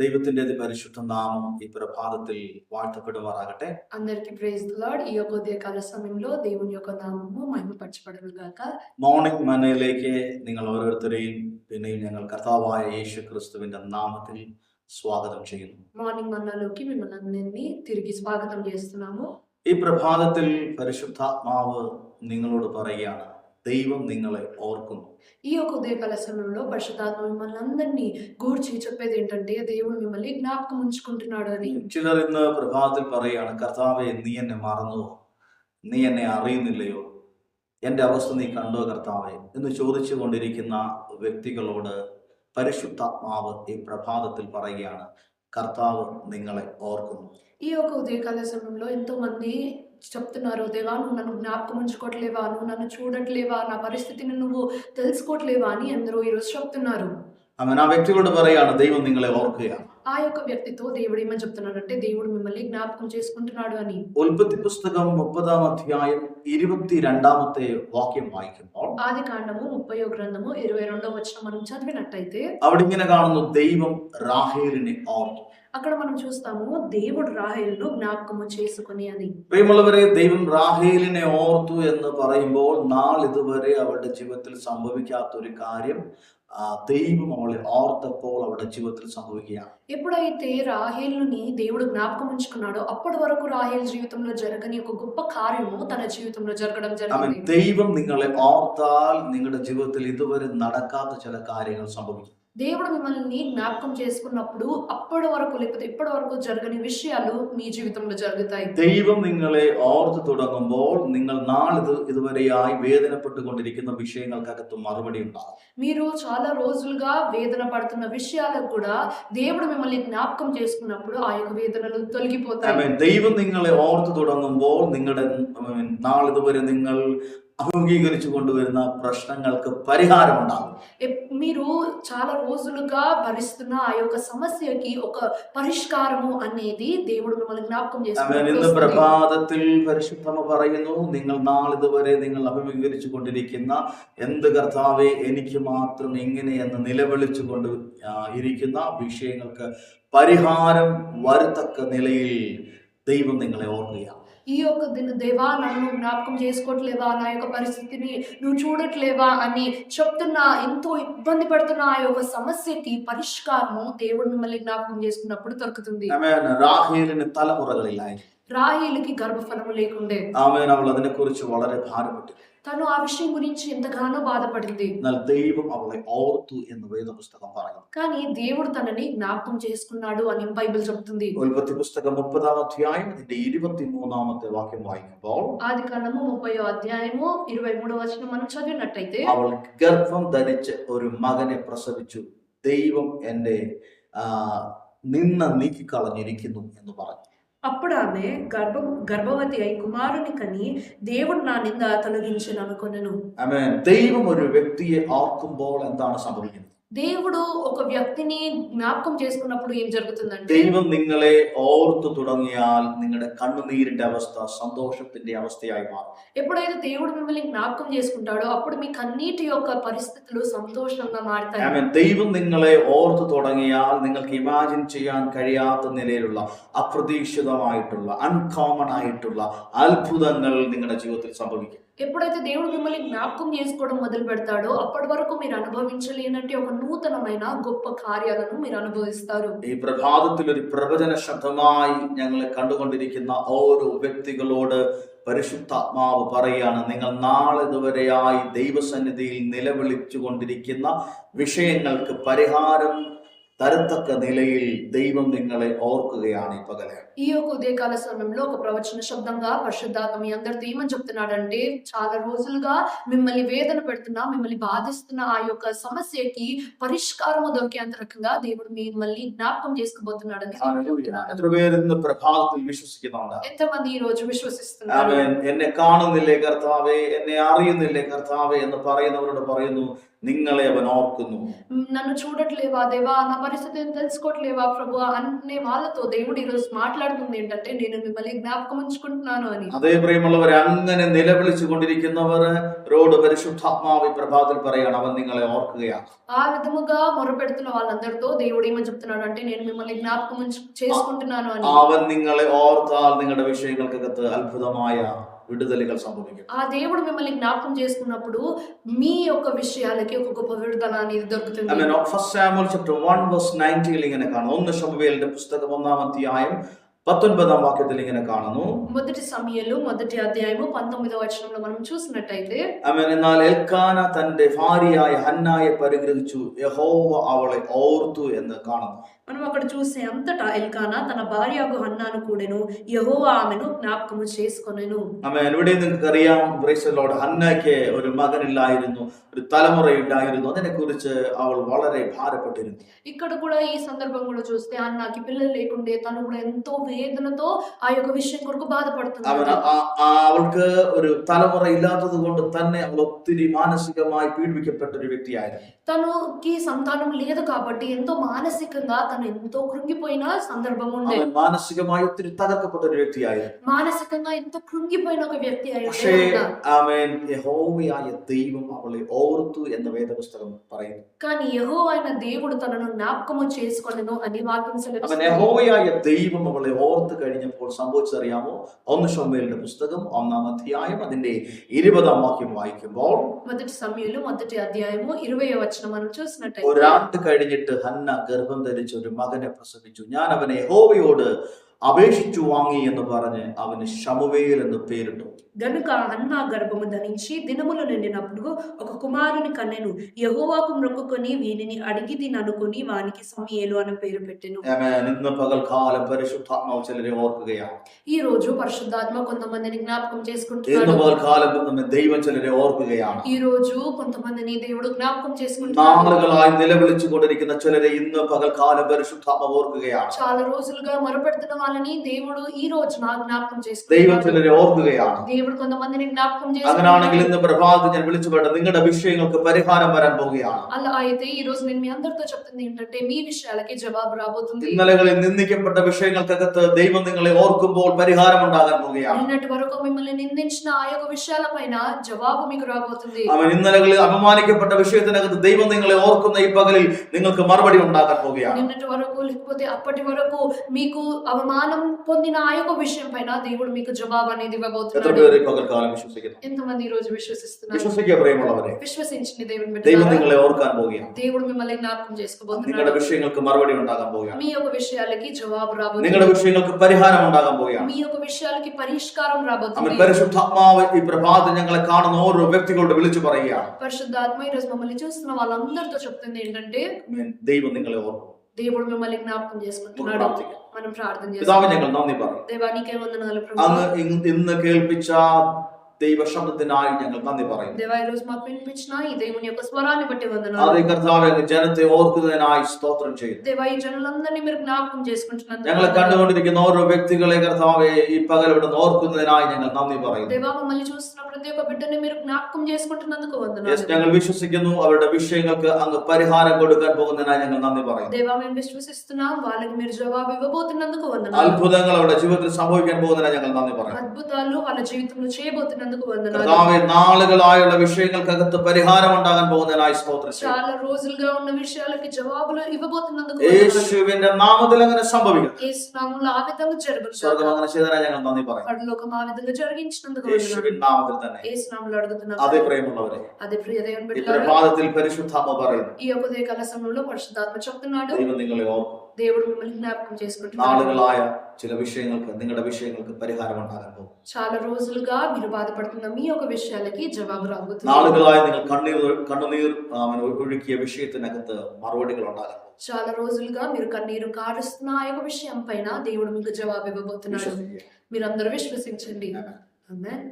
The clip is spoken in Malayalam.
ദൈവത്തിന്റെ അതിപരിശുദ്ധ നാമം ഈ പ്രഭാതത്തിൽ വാഴ്ത്തപ്പെടുമാറാകട്ടെ అందరికి ప్రైజ్ లార్డ్ ఈ యొక్క ఉదయకాల సమయంలో దేవుని యొక్క నామము మహిమపరచబడును గాక മോർണിംഗ് മനയിലേക്ക് നിങ്ങൾ ഓരോരുത്തരെയും പിന്നെയും ഞങ്ങൾ കർത്താവായ യേശു ക്രിസ്തുവിന്റെ നാമത്തിൽ സ്വാഗതം ചെയ്യുന്നു మార్నింగ్ మన్నాలోకి మిమ్మల్ని అందరినీ తిరిగి స్వాగతం చేస్తున్నాము ഈ പ്രഭാതത്തിൽ പരിശുദ്ധാത്മാവ് നിങ്ങളോട് പറയുകയാണ് ദൈവം നിങ്ങളെ ഓർക്കുന്നു ఈ యొక్క ఉదయకాల సమయంలో పరిశుద్ధాత్మ మిమ్మల్ని అందరినీ గూర్చి చెప్పేది ఏంటంటే దేవుడు మిమ్మల్ని జ్ఞాపకం ఉంచుకుంటున్నాడు అని ചിലർ ഇന്ന് പ്രഭാതത്തിൽ പറയുകയാണ് കർത്താവെ നീ എന്നെ മറന്നുവോ നീ എന്നെ അറിയുന്നില്ലയോ എൻ്റെ അവസ്ഥ നീ കണ്ടോ കർത്താവെ എന്ന് ചോദിച്ചു കൊണ്ടിരിക്കുന്ന വ്യക്തികളോട് പരിശുദ്ധാത്മാവ് ഈ പ്രഭാതത്തിൽ പറയുകയാണ് കർത്താവ് നിങ്ങളെ ഓർക്കുന്നു ఈ యొక్క ఉదయకాల సమయంలో ఎంతో మంది చెప్తున్నారు దేవా నువ్వు నన్ను జ్ఞాపకం ఉంచుకోవట్లేవా? నువ్వు నన్ను చూడట్లేవా? నా పరిస్థితిని నువ్వు తెలుసుకోవట్లేవా? అని అందరూ ఈరోజు చెప్తున్నారు. അവൻ ആ വ്യക്തികളോട് പറയുകയാണ് ദൈവം നിങ്ങളെ ഓർക്കുകയാണ് ఆ యొక్క వ్యక్తితో దేవుడు ఏమని చెప్తున్నాడంటే దేవుడు మిమ్మల్ని జ్ఞాపకం చేసుకుంటున్నాడు అని ഉൽപ്പത്തി പുസ്തകം മുപ്പതാം അധ്യായം ഇരുപത്തിരണ്ടാമത്തെ വാക്യം വായിക്കുമ്പോൾ ఆది కాండము ముప్పయో గ్రంథము ఇరవై రెండో వచ్చిన మనం చదివినట్టయితే അവിടെ ഇങ്ങനെ കാണുന്നു ദൈവം റാഹേലിനെ ഓർത്തു అక్కడ మనం చూస్తాము దేవుడు రాహేలును జ్ఞాపకము చేసుకుని అని പ്രിയമുള്ളവരെ ദൈവം റാഹേലിനെ ഓർത്തു എന്ന് പറയുമ്പോൾ നാളിതുവരെ അവളുടെ ജീവിതത്തിൽ സംഭവിക്കാത്ത ഒരു കാര്യം ആ, ദൈവം അവളെ ഓർത്തപ്പോൾ അവളുടെ ജീവിതത്തിൽ സംഭവിക്കുകയാണ് ఎప్పుడైతే రాహేలుని దేవుడు జ్ఞాపకం ఉంచుకున్నాడో అప్పటి వరకు రాహేల్ జీవితంలో జరగని ఒక గొప్ప కార్యము తన జీవితంలో జరగడం അവൻ జరిగింది ദൈവം നിങ്ങളെ ഓർത്താൽ നിങ്ങളുടെ ജീവിതത്തിൽ ഇതുവരെ നടക്കാത്ത ചില കാര്യങ്ങൾ സംഭവിക്കും దేవుడు మిమ్మల్ని జ్ఞాపకం చేసుకున్నప్పుడు అప్పటి వరకు లేకపోతే ఇప్పటి వరకు జరగని విషయాలు మీ జీవితంలో జరుగుతాయి ദൈവം നിങ്ങളെ ഓർത്ത് തുടങ്ങുമ്പോൾ നിങ്ങൾ നാളിത് ഇതുവരെയായി വേദനപ്പെട്ടുകൊണ്ടിരിക്കുന്ന വിഷയങ്ങൾക്കകത്ത് മറുപടി ഉണ്ടാകും మీరు చాలా రోజులుగా వేదన పడుతున్న విషయాలకు కూడా దేవుడు మిమ్మల్ని జ్ఞాపకం చేసుకున్నప్పుడు ఆ యొక్క వేదనలు తొలగిపోతాయి ആമേൻ. ദൈവം നിങ്ങളെ ഓർത്ത് തുടങ്ങുമ്പോൾ നിങ്ങളുടെ ആമേൻ, നാളിതുവരെ നിങ്ങൾ അഭിമുഖീകരിച്ചു കൊണ്ടുവരുന്ന പ്രശ്നങ്ങൾക്ക് പരിഹാരം ഉണ്ടാകും మీరు చాలా రోజులుగా భరిస్తున్న ఆ యొక్క సమస్యకి ఒక పరిష్కారము പ്രഭാതത്തിൽ പരിശുദ്ധമ പറയുന്നു നിങ്ങൾ നാളിതുവരെ നിങ്ങൾ അഭിമുഖീകരിച്ചു കൊണ്ടിരിക്കുന്ന എന്ത് കർത്താവെ എനിക്ക് മാത്രം ഇങ്ങനെയെന്ന് നിലവിളിച്ചു കൊണ്ട് ഇരിക്കുന്ന വിഷയങ്ങൾക്ക് പരിഹാരം വരത്തക്ക നിലയിൽ ദൈവം നിങ്ങളെ ഓർക്കുകയാണ്. ఈ యొక్క దిన దేవా నన్ను జ్ఞాపకం చేసుకోవట్లేవా? నా యొక్క పరిస్థితిని నువ్వు చూడట్లేవా? అని చెప్తున్న ఎంతో ఇబ్బంది పడుతున్న ఆ యొక్క సమస్యకి పరిష్కారము దేవుడిని మళ్ళీ జ్ఞాపకం చేసుకున్నప్పుడు దొరుకుతుంది. ராகேலின் గర్భఫలము లేకుండే. ఆమె லேக்குண்டே ஆமே அவள் அதனை తను ఆ విషయం గురించి ఎంతగానో బాధపడింది എന്നാൽ ദൈവം അവളെ ഓർത്തു എന്ന് വേദപുസ്തകം പറയുന്നു కానీ దేవుడు తనని జ్ఞాపకం చేసుకున్నాడు అని బైబిల్ చెప్తుంది ഉൽപ്പത്തി പുസ്തകം മുപ്പതാം അധ്യായം അതിന്റെ ഇരുപത്തി മൂന്നാമത്തെ വാക്യം വായിക്കുമ്പോൾ ఆది కాండము ముప్పై అధ్యాయము ఇరవై మూడో వచనం మనం చదివినట్టయితే അവൾ ഗർഭം ധരിച്ച് ഒരു മകനെ പ്രസവിച്ചു ദൈവം എന്റെ ആ, നിന്ന നീക്കിക്കളഞ്ഞിരിക്കുന്നു എന്ന് പറഞ്ഞു అప్పుడు ఆమె గర్భ గర్భవతి అయి కుమారుని కని దేవుడు నా నింద తొలగించిన అనుకొనెను ആമേൻ ദൈവം ഒരു വ്യക്തിയെ ഓർക്കുമ്പോൾ എന്താണ് സംഭവിക്കുന്നത് దేవుడు ఒక వ్యక్తిని జ్ఞాపకం చేసుకున్నప్పుడు ఏం జరుగుతుందంటే ദൈവം നിങ്ങളെ ഓർത്തു തുടങ്ങിയാൽ നിങ്ങളുടെ കണ്ണുനീരിന്റെ അവസ്ഥ സന്തോഷത്തിന്റെ അവസ്ഥയായി മാറും ఎప్పుడైతే దేవుడు మిమ్మల్ని జ్ఞాపకం చేసుకుంటాడో అప్పుడు మీ కన్నీటి యొక్క పరిస్థితులు సంతోషంగా మారుతాయి ആമേൻ ദൈവം നിങ്ങളെ ഓർത്തു തുടങ്ങിയാൽ നിങ്ങൾക്ക് ഇമാജിൻ ചെയ്യാൻ കഴിയാത്ത നിലയിലുള്ള അപ്രതീക്ഷിതമായിട്ടുള്ള അൺകോമൺ ആയിട്ടുള്ള അത്ഭുതങ്ങൾ നിങ്ങളുടെ ജീവിതത്തിൽ സംഭവിക്കും ఎప్పుడైతే దేవుడు మిమ్మల్ని జ్ఞాపకం చేసుకోవడం మొదలు పెడతాడో అప్పటి వరకు మీరు అనుభవించలేనట్టు ఒక నూతనమైన గొప్ప కార్యాలను మీరు అనుభవిస్తారు ഈ പ്രഭാതത്തിൽ ഒരു പ്രവചന ശബ്ദമായി ഞങ്ങളെ കണ്ടുകൊണ്ടിരിക്കുന്ന ഓരോ വ്യക്തികളോട് പരിശുദ്ധാത്മാവ് പറയുകയാണ് നിങ്ങൾ നാളെ ഇതുവരെയായി ദൈവസന്നിധിയിൽ നിലവിളിച്ചു കൊണ്ടിരിക്കുന്ന വിഷയങ്ങൾക്ക് പരിഹാരം തരത്തക്ക നിലയിൽ ദൈവം നിങ്ങളെ ഓർക്കുകയാണ് ഈ പകല് ఈ యొక్క ఉదయకాల సమయంలో ఒక ప్రవచన శబ్దంగా పరిశుద్ధాత్మ మీ అందరితో ఏమని చెప్తున్నాడంటే చాలా రోజులుగా మిమ్మల్ని వేదన పెడుతున్నా మిమ్మల్ని బాధిస్తున్న ఆ యొక్క సమస్యకి పరిష్కారము దొరికేంత రకంగా దేవుడు మిమ్మల్ని జ్ఞాపకం చేసుకుపోతున్నాడని దేవుడు చెప్తున్నాడు. എത്ര പേര് ഇന്ന് പ്രഭാതത്തിൽ വിശ്വസിക്കുന്നുണ്ട് ఎంతమంది ఈ రోజు విశ్వసిస్తున్నారు അവൻ എന്നെ കാണുന്നില്ലേ കർത്താവേ എന്നെ അറിയുന്നില്ലേ കർത്താവേ എന്ന് പറയുന്നവരോട് പറയുന്നു നിങ്ങളെ അവൻ ഓർക്കുന്നു నన్ను చూడట్లేవా దేవా నా పరిస్థితిని తెలుసుకోవట్లేవా ప్రభు అనే వాళ్ళతో దేవుడు ఈరోజు మాట్లాడుతుంది ఏంటంటే నేను మిమ్మల్ని జ్ఞాపకం ఉంచుకుంటున్నాను అని അതേ പ്രിയമുള്ളവരെ അങ്ങനെ നിലവിളിച്ചു കൊണ്ടിരിക്കുന്നവർ റോഡ് പരിശുദ്ധാത്മാവി പ്രഭാതത്തിൽ പറയാണ് അവൻ നിങ്ങളെ ഓർക്കുകയാണ് ఆ విధముగా మొరపెడుతున్న వాళ్ళందరితో దేవుడు ఏమని చెప్తున్నాడు అంటే నేను మిమ్మల్ని జ్ఞాపకం ఉంచు చేసుకుంటున్నాను అని അവൻ നിങ്ങളെ ഓർത്താൽ നിങ്ങളുടെ വിഷയങ്ങൾക്കകത്ത് അത്ഭുതമായ വിടുതലുകൾ സംഭവിക്കും ఆ దేవుడు మిమ్మల్ని జ్ఞాపకం చేసుకున్నప్పుడు మీ యొక్క విషయాలకి ఒక గొప్ప విడుదల అనేది దొరుకుతుంది amen first Samuel chapter 1 verse 19 ഇങ്ങനെ കാണുന്നു ഒന്ന് ശമുവേലിന്റെ പുസ്തകം ഒന്നാം അധ്യായം പത്തൊൻപതാം വാക്യത്തിൽ ഇങ്ങനെ കാണുന്നു మొదటి సమయంలో మొదటి అధ్యాయము పంతొమ్మిదో వచనంలో మనం చూసినట్టయితే അവൻ എന്നാൽ എൽക്കാന തന്റെ ഭാര്യയായ ഹന്നായെ പരിഗ്രഹിച്ചു യഹോവ അവളെ ഓർത്തു എന്ന് കാണുന്നു మనం అక్కడ చూసే అంతటా ఎల్కానా తన భార్యకు హన్నాను కూడెను యెహోవా ఆమెను జ్ఞాపకము చేసుకొనెను അമ്മ ഇവിടെ നിങ്ങൾക്ക് അറിയാം ബ്രേസലോട് ഹന്നയ്ക്ക് ഒരു മകനില്ലായിരുന്നു ഒരു തലമുറയുണ്ടായിരുന്നു അതിനെ കുറിച്ച് അവൾ വളരെ ഭാരപ്പെട്ടിരുന്നു ఇక్కడ కూడా ఈ సందర్భం కూడా చూస్తే అన్నకి పిల్లలు లేకుండే తను కూడా ఎంతో వేదనతో ఆ యొక్క విషయం కొరకు അവൻ బాధపడుతున్నాడు ആ- ആ- അവൾക്ക് ഒരു തലമുറ ഇല്ലാത്തത് കൊണ്ട് തന്നെ അവൾ ഒത്തിരി മാനസികമായി പീഡിപ്പിക്കപ്പെട്ട ഒരു വ്യക്തിയായിരുന്നു తనకి సంతానం లేదు కాబట్టి ఎంతో మానసికంగా తను ఎంతో కృంగిపోయిన సందర్భం ఉండే അവൻ മാനസികമായി ഒത്തിരി തകർക്കപ്പെട്ട ഒരു വ്യക്തിയായിരുന്നു మానసికంగా ఎంతో కృంగిపోయిన ఒక వ్యక్తి అయి ఉండే പക്ഷേ అన్న. അവൻ യഹോവയായ ദൈവം അവളെ ഓർത്തു എന്ന വേദപുസ്തകം പറയുന്നു కానీ యహో అయిన దేవుడు తనను జ్ఞాపకము చేసుకొనెను అని వాక్యం അവൻ సెలవిస్తుంది യഹോവയായ ദൈവം അവളെ ഓർത്ത് കഴിഞ്ഞപ്പോൾ സംഭവിച്ചറിയാമോ ഒന്ന് ഷൊമ്മേലിന്റെ പുസ്തകം ഒന്നാം അധ്യായം അതിന്റെ ഇരുപതാം വാക്യം വായിക്കുമ്പോൾ మొదటి సమయంలో మొదటి అధ్యాయము ఇరవై వచనం మనం చూసినట్టయితే ഒരാണ്ട് കഴിഞ്ഞിട്ട് ഹന്ന ഗർഭം ധരിച്ച് ഒരു മകനെ പ്രസവിച്ചു. ഞാൻ അവനെ യഹോവയോട് അപേക്ഷിച്ചു വാങ്ങി എന്ന് പറഞ്ഞ് അവന് ശമുവേൽ എന്ന് പേരിട്ടു గనుక అన్న గర్భము ధరించి దినములు నిండినప్పుడు ఒక కుమారుని కన్నెను యహోవాకు మొక్కుకొని వీనిని అడిగి తిననుకొని వానికి సమయలు అని పేరు పెట్టెను ആമേൻ. ഇന്ന് പകൽക്കാലം പരിശുദ്ധാത്മാവ് ചിലരെ ഓർക്കുകയാണ് ఈ రోజు పరిశుద్ధాత్మ కొంతమందిని జ్ఞాపకం ഇന്ന് చేసుకుంటున్నాడు പകൽക്കാലം നമ്മെ ദൈവം ചിലരെ ഓർക്കുകയാണ് ఈ రోజు కొంతమందిని దేవుడు జ్ఞాపకం చేసుకుంటున్నాడు നാളുകളായി നിലവിളിച്ചു കൊണ്ടിരിക്കുന്ന ചിലരെ ഇന്ന് പകൽക്കാലം പരിശുദ്ധാത്മാവ് ഓർക്കുകയാണ് చాలా రోజులుగా మొరపెడుతున్న వాళ్ళని దేవుడు ఈ రోజు నా జ్ఞాపకం ദൈവം చేసుకుంటున్నాడు ചിലരെ ഓർക്കുകയാണ് దేవుడు కొంతమందిని జ్ఞాపకం അങ്ങനാണെങ്കിൽ చేసుకుంటున్నాడు ഇന്ന് പ്രഭാതത്തിൽ ഞാൻ വിളിച്ചുപെട്ട നിങ്ങളുടെ വിഷയങ്ങൾക്ക് പരിഹാരം വരാൻ പോവുകയാണ് అలా అయితే ఈ రోజు నేను మీ అందరితో చెప్తుంది ఏంటంటే మీ విషయాలకి జవాబు రాబోతుంది ഇന്നലകളിൽ നിന്ദിക്കപ്പെട്ട വിഷയങ്ങൾക്കകത്ത് ദൈവം നിങ്ങളെ ഓർക്കുമ്പോൾ പരിഹാരം ഉണ്ടാകാൻ പോവുകയാണ് నిన్నటి వరకు మిమ్మల్ని నిందించిన ఆ యొక్క విషయాలపైన జవాబు మీకు రాబోతుంది അവൻ ഇന്നലകളിൽ അപമാനിക്കപ്പെട്ട വിഷയത്തിനകത്ത് ദൈവം നിങ്ങളെ ഓർക്കുന്ന ഈ പകലിൽ നിങ്ങൾക്ക് മറുപടി ഉണ്ടാകാൻ പോവുകയാണ് నిన్నటి వరకు లేకపోతే అప్పటి వరకు మీకు అవమానం పొందిన ఆ యొక్క విషయం పైన దేవుడు మీకు జవాబు అనేది എത്ര ఇవ్వబోతున్నాడు പേര് ഈ പകൽക്കാലം വിശ്വസിക്കുന്നു ఎంతమంది ఈ రోజు విశ్వసిస్తున్నారు വിശ്വസിക്കുക പ്രിയമുള്ളവരെ విశ్వసించింది దేవుని ദൈവം బిడ్డలారా നിങ്ങളെ ഓർക്കാൻ പോവുകയാണ് దేవుడు మిమ్మల్ని జ్ఞాపకం നിങ്ങളുടെ చేసుకోబోతున్నాడు വിഷയങ്ങൾക്ക് മറുപടി ഉണ്ടാകാൻ പോവുകയാണ് మీ యొక్క విషయాలకి జవాబు നിങ്ങളുടെ రాబోతుంది വിഷയങ്ങൾക്ക് പരിഹാരം ഉണ്ടാകാൻ പോവുകയാണ് మీ యొక్క విషయాలకి పరిష్కారం അവൻ రాబోతుంది പരിശുദ്ധാത്മാവ് ഈ പ്രഭാതം ഞങ്ങളെ കാണുന്ന ഓരോ വ്യക്തികളോട് വിളിച്ചു പറയുകയാണ് పరిశుద్ధాత్మ ఈ రోజు మమ్మల్ని చూస్తున్న వాళ్ళందరితో చెప్తుంది ఏంటంటే ആമേൻ. ദൈവം നിങ്ങളെ ഓർക്കും దేవుడు మిమ్మల్ని జ్ఞాపకం നമുക്ക് చేసుకుంటున్నాడు പ്രാർത്ഥിക്കാം మనం ప్రార్థన പിതാവ് చేస్తాం ഞങ്ങൾ നന്ദി പറയും దేవానికి వందనాలు അങ്ങ് ప్రభు ഇന്ന് ഇന്ന് കേൾപ്പിച്ച ദൈവശബ്ദത്തിനായി ഞങ്ങൾ നന്ദി പറയും దేవా ఈ రోజు మాకు వినిపించిన ఈ దేవుని యొక్క స్వరాన్ని బట్టి వందనాలు അതേ കർത്താവ് അങ്ങ് ജനത്തെ ഓർക്കുന്നതിനായി സ്തോത്രം ചെയ്യുന്നു దేవా ఈ జనులందరినీ మీరు జ్ఞాపకం ഞങ്ങളെ చేసుకుంటున్నందుకు കണ്ടുകൊണ്ടിരിക്കുന്ന ഓരോ വ്യക്തികളെ കർത്താവെ ഈ പകൽ ഇവിടെ ഓർക്കുന്നതിനായി ഞങ്ങൾ നന്ദി പറയുന്നു దేవా మమ్మల్ని చూస్తున్న ప్రతి ఒక్క బిడ్డని మీరు జ్ఞాపకం చేసుకుంటున్నందుకు യെസ് వందనాలు ഞങ്ങൾ വിശ്വസിക്കുന്നു അവരുടെ വിഷയങ്ങൾക്ക് അങ്ങ് പരിഹാരം കൊടുക്കാൻ പോകുന്നതിനായി ഞങ്ങൾ നന്ദി പറയുന്നു దేవా మేము విశ్వసిస్తున్నాం వాళ్ళకి మీరు జవాబు ఇవ్వబోతున్నందుకు వందనాలు അത്ഭുതങ്ങൾ അവരുടെ ജീവിതത്തിൽ സംഭവിക്കാൻ പോകുന്നതിനായി ഞങ്ങൾ നന്ദി പറയുന്നു అద్భుతాలు వాళ్ళ జీవితంలో చేయబోతున్నందుకు వందనాలు കർത്താവെ നാളുകളായുള്ള വിഷയങ്ങൾക്കകത്ത് പരിഹാരം ഉണ്ടാകാൻ പോകുന്നതിനായി സ്തോത്രം ചെയ്യുന്നു చాలా రోజులుగా ఉన్న విషయాలకి జవాబులు ఇవ్వబోతున్నందుకు వందనాలు. യേശുവിന്റെ നാമത്തിൽ അങ്ങനെ സംഭവിക്കും యేసు నామములో ఆ విధంగా സ്വർഗം జరుగుతుంది അങ്ങനെ ചെയ്തതിനായി ഞങ്ങൾ നന്ദി പറയുന്നു పరలోకం ఆ విధంగా జరిగించినందుకు వందనాలు. യേശുവിൻ നാമത്തിൽ തന്നെ యేసు నామములో అడుగుతున్నాం അതേ പ്രിയമുള്ളവരെ అదే ప్రియ దేవుని ഈ బిడ్డలారా പ്രഭാതത്തിൽ പരിശുദ്ധാത്മ പറയുന്നു ఈ యొక్క ఉదయకాల సమయంలో పరిశుద్ధాత్మ చెప్తున్నాడు ദൈവം നിങ്ങളെ ഓർക്കും దేవుడు మిమ్మల్ని జ్ఞాపకం చేసుకుంటున్నాడు നാളുകളായ ചില വിഷയങ്ങൾക്ക് നിങ്ങളുടെ വിഷയങ്ങൾക്ക് പരിഹാരം ഉണ്ടാകാൻ പോകും చాలా రోజులుగా మీరు బాధపడుతున్న మీ యొక్క విషయాలకి జవాబు రాబోతుంది നാളുകളായി നിങ്ങൾ കണ്ണീർ കണ്ണുനീർ ആമേൻ, ഒഴുക്കിയ വിഷയത്തിനകത്ത് മറുപടികൾ ഉണ്ടാകാൻ പോകും చాలా రోజులుగా మీరు కన్నీరు కారుస్తున్న ఆ యొక్క విషయం పైన దేవుడు మీకు జవాబు ఇవ్వబోతున్నాడు വിശ്വസിക്കുക మీరందరూ విశ్వసించండి ఆమేన్